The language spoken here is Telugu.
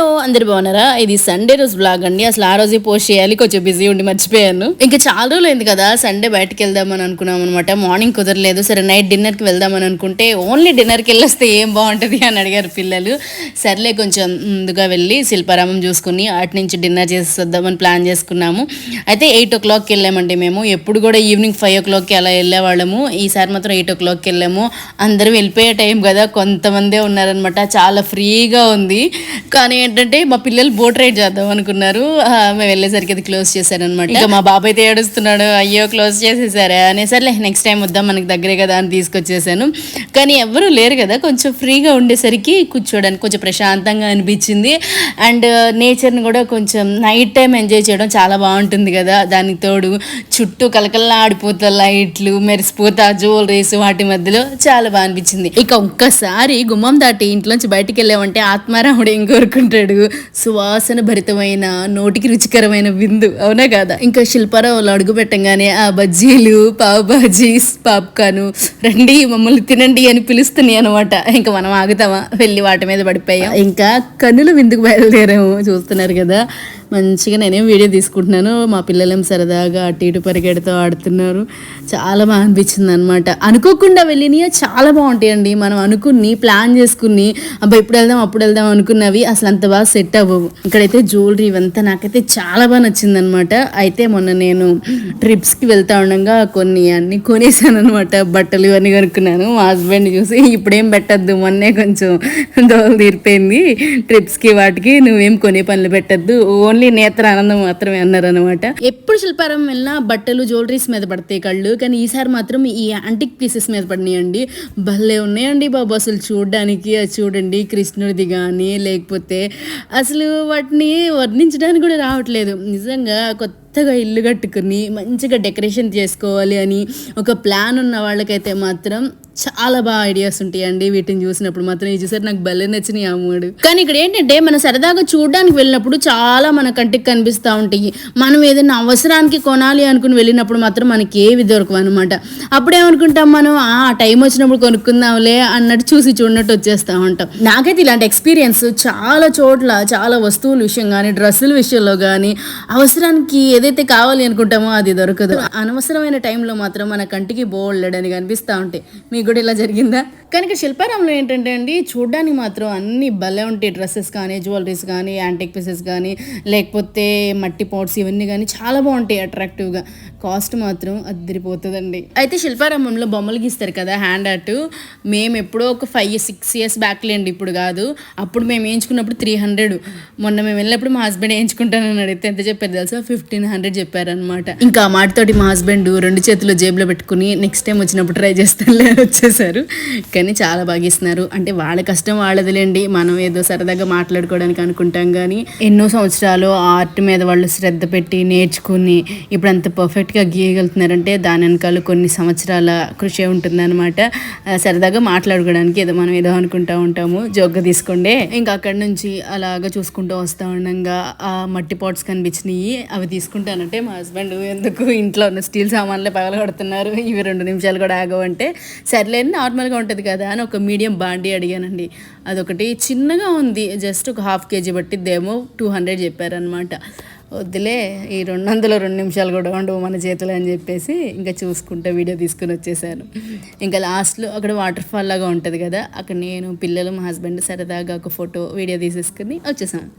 హలో అందరు బాగున్నారా? ఇది సండే రోజు బ్లాగ్ అండి. అసలు ఆ రోజే పోస్ట్ చేయాలి. కొంచెం బిజీ ఉండి మర్చిపోయాను. ఇంకా చాలా రోజులు అయింది కదా సండే బయటకు వెళ్దామని అనుకున్నాం అనమాట మార్నింగ్ కుదరలేదు. సరే నైట్ డిన్నర్కి వెళ్దామని అనుకుంటే ఓన్లీ డిన్నర్కి వెళ్ళొస్తే ఏం బాగుంటుంది అని అడిగారు పిల్లలు. సర్లే కొంచెం ముందుగా వెళ్ళి శిల్పారామం చూసుకుని అటు నుంచి డిన్నర్ చేసి వద్దామని ప్లాన్ చేసుకున్నాము. అయితే ఎయిట్ ఓ క్లాక్కి వెళ్ళామండి మేము. ఎప్పుడు కూడా ఈవినింగ్ ఫైవ్ ఓ క్లాక్కి అలా వెళ్ళేవాళ్ళము. ఈసారి మాత్రం ఎయిట్ ఓ క్లాక్కి వెళ్ళాము. అందరూ వెళ్ళిపోయే టైం కదా. కొంతమందే ఉన్నారనమాట చాలా ఫ్రీగా ఉంది. కానీ ఏంటంటే మా పిల్లలు బోట్ రైడ్ చేద్దాం అనుకున్నారు. మేము వెళ్ళేసరికి అది క్లోజ్ చేశారనమాట ఇంకా మా బాబాయ్ అయితే ఏడుస్తున్నాడు అయ్యో క్లోజ్ చేసేసారా అనేసరిలే నెక్స్ట్ టైం వద్దాం మనకి దగ్గరే కదా అని తీసుకొచ్చేసాను. కానీ ఎవరు లేరు కదా కొంచెం ఫ్రీగా ఉండేసరికి కూర్చోడానికి కొంచెం ప్రశాంతంగా అనిపించింది. అండ్ నేచర్ని కూడా కొంచెం నైట్ టైం ఎంజాయ్ చేయడం చాలా బాగుంటుంది కదా. దానికి తోడు చుట్టూ కలకల్లా ఆడిపోతా లైట్లు మెరిసిపోతా జ్యువెలరీస్ వాటి మధ్యలో చాలా బాగా అనిపించింది. ఇక ఒక్కసారి గుమ్మం దాటి ఇంట్లోంచి బయటికి వెళ్ళామంటే ఆత్మారాముడు ఏం ఉంటాడు సువాసన భరితమైన నోటికి రుచికరమైన విందు. అవునా కదా? ఇంకా శిల్పారావులు అడుగు పెట్టంగానే ఆ బజ్జీలు పావు బాజీ పాప్కాను రండి మమ్మల్ని తినండి అని పిలుస్తున్నాయి అనమాట ఇంకా మనం ఆగుతామా? వెళ్ళి వాటి మీద పడిపోయాం. ఇంకా కన్నుల విందుకు బయలుదేరాము చూస్తున్నారు కదా. మంచిగా నేనేం వీడియో తీసుకుంటున్నాను. మా పిల్లలేం సరదాగా అటు ఇటు పరిగెడుతూ ఆడుతున్నారు. చాలా బాగా అనిపించింది అనమాట అనుకోకుండా వెళ్ళినవి చాలా బాగుంటాయండి. మనం అనుకుని ప్లాన్ చేసుకుని అబ్బా ఇప్పుడు వెళ్దాం అప్పుడు వెళ్దాం అనుకున్నవి అసలు అంత బాగా సెట్ అవ్వవు. ఇక్కడైతే జ్యువెలరీ ఇవంతా నాకైతే చాలా బాగా నచ్చింది అనమాట అయితే మొన్న నేను ట్రిప్స్కి వెళ్తా ఉండగా కొన్ని అన్ని కొనేసాను అనమాట బట్టలు ఇవన్నీ కొనుక్కున్నాను. మా హస్బెండ్ చూసి ఇప్పుడేం పెట్టద్దు మొన్నే కొంచెం దోలు తీరిపోయింది. ట్రిప్స్కి వాటికి నువ్వేం కొనే పనులు పెట్టద్దు. ఓన్లీ నేత్ర ఆనందం మాత్రమే అన్నారనమాట ఎప్పుడు శిల్పారం వెళ్ళినా బట్టలు జ్యువెలరీస్ మీద పడతాయి కళ్ళు కానీ ఈసారి మాత్రం ఈ యాంటిక్ పీసెస్ మీద పడినాయండి. భలే ఉన్నాయండి బాబు అసలు చూడడానికి అది చూడండి కృష్ణుడిది కానీ లేకపోతే అసలు వాటిని వర్ణించడానికి కూడా రావట్లేదు. నిజంగా కొత్త కొత్తగా ఇల్లు కట్టుకుని మంచిగా డెకరేషన్ చేసుకోవాలి అని ఒక ప్లాన్ ఉన్న వాళ్ళకైతే మాత్రం చాలా బాగా ఐడియాస్ ఉంటాయండి. వీటిని చూసినప్పుడు మాత్రం ఈ చూసారు నాకు భలే నచ్చినాయి ఆ మూడు. కానీ ఇక్కడ ఏంటంటే మనం సరదాగా చూడడానికి వెళ్ళినప్పుడు చాలా మన కంటికి కనిపిస్తూ ఉంటాయి. మనం ఏదైనా అవసరానికి కొనాలి అనుకుని వెళ్ళినప్పుడు మాత్రం మనకి ఏవి దొరకవు అనమాట అప్పుడేమనుకుంటాం మనం? ఆ టైం వచ్చినప్పుడు కొనుక్కుందాంలే అన్నట్టు చూసి చూడనట్టు వచ్చేస్తూ ఉంటాం. నాకైతే ఇలాంటి ఎక్స్పీరియన్స్ చాలా చోట్ల చాలా వస్తువుల విషయం కానీ డ్రెస్సుల విషయంలో కానీ అవసరానికి ఏదైతే కావాలి అనుకుంటామో అది దొరకదు. అనవసరమైన టైంలో మాత్రం మన కంటికి బోల్డని కనిపిస్తూ ఉంటాయి మీకు కూడా ఇలా జరిగిందా? కనుక ఇక్కడ ఏంటంటే అండి చూడడానికి మాత్రం అన్ని భలే ఉంటాయి డ్రెస్సెస్ కానీ జ్యువెలరీస్ కానీ యాంటిక్ పీసెస్ కానీ లేకపోతే మట్టి పాట్స్ ఇవన్నీ కానీ చాలా బాగుంటాయి అట్రాక్టివ్గా. కాస్ట్ మాత్రం అద్దరిపోతుందండి. అయితే శిల్పారామంలో బొమ్మలు గీస్తారు కదా హ్యాండ్ ఆర్ట్. మేము ఎప్పుడో ఒక ఫైవ్ సిక్స్ ఇయర్స్ బ్యాక్ లేండి ఇప్పుడు కాదు. అప్పుడు మేము వేయించుకున్నప్పుడు త్రీ హండ్రెడ్ మొన్న మేము వెళ్ళినప్పుడు మా హస్బెండ్ వేయించుకుంటానని అడిగితే ఎంత చెప్పారు తెలుసా? ఫిఫ్టీన్ హండ్రెడ్ చెప్పారనమాట ఇంకా ఆ మాటతోటి మా హస్బెండ్ రెండు చేతులు జేబులో పెట్టుకుని నెక్స్ట్ టైం వచ్చినప్పుడు ట్రై చేస్తాను వచ్చేసారు. కానీ చాలా బాగా ఇస్తున్నారు. అంటే వాళ్ళ కష్టం వాళ్ళదిలేండి. మనం ఏదో సరదాగా మాట్లాడుకోవడానికి అనుకుంటాం కానీ ఎన్నో సంవత్సరాలు ఆర్ట్ మీద వాళ్ళు శ్రద్ధ పెట్టి నేర్చుకుని ఇప్పుడు అంత పర్ఫెక్ట్గా గీయగలుగుతున్నారంటే దాని వెనకాల కొన్ని సంవత్సరాల కృషి ఉంటుందన్నమాట. సరదాగా మాట్లాడుకోవడానికి ఏదో మనం ఏదో అనుకుంటా ఉంటాము. జోగ్గా తీసుకోండి. ఇంకా అక్కడ నుంచి అలాగా చూసుకుంటూ వస్తూ ఉండగా ఆ మట్టి పాట్స్ కనిపించినాయి. అవి తీసుకుంటానంటే మా హస్బెండ్ ఎందుకు ఇంట్లో ఉన్న స్టీల్ సామాన్లే పగలగొడుతున్నారు. ఇవి రెండు నిమిషాలు కూడా ఆగవంటే సర్లే నార్మల్గా ఉంటుంది కదా అని ఒక మీడియం బాండీ అడిగానండి. అదొకటి చిన్నగా ఉంది. జస్ట్ ఒక హాఫ్ కేజీ పట్టిద్దేమో టూ హండ్రెడ్ చెప్పారనమాట వద్దులే ఈ రెండు వందల రెండు నిమిషాలు కూడా ఉండవు మన చేతులు అని చెప్పేసి ఇంకా చూసుకుంటే వీడియో తీసుకుని వచ్చేసాను. ఇంకా లాస్ట్లో అక్కడ వాటర్ ఫాల్ లాగా ఉంటుంది కదా అక్కడ నేను పిల్లలు మా హస్బెండ్ సరదాగా ఒక ఫోటో వీడియో తీసేసుకుని వచ్చేసాను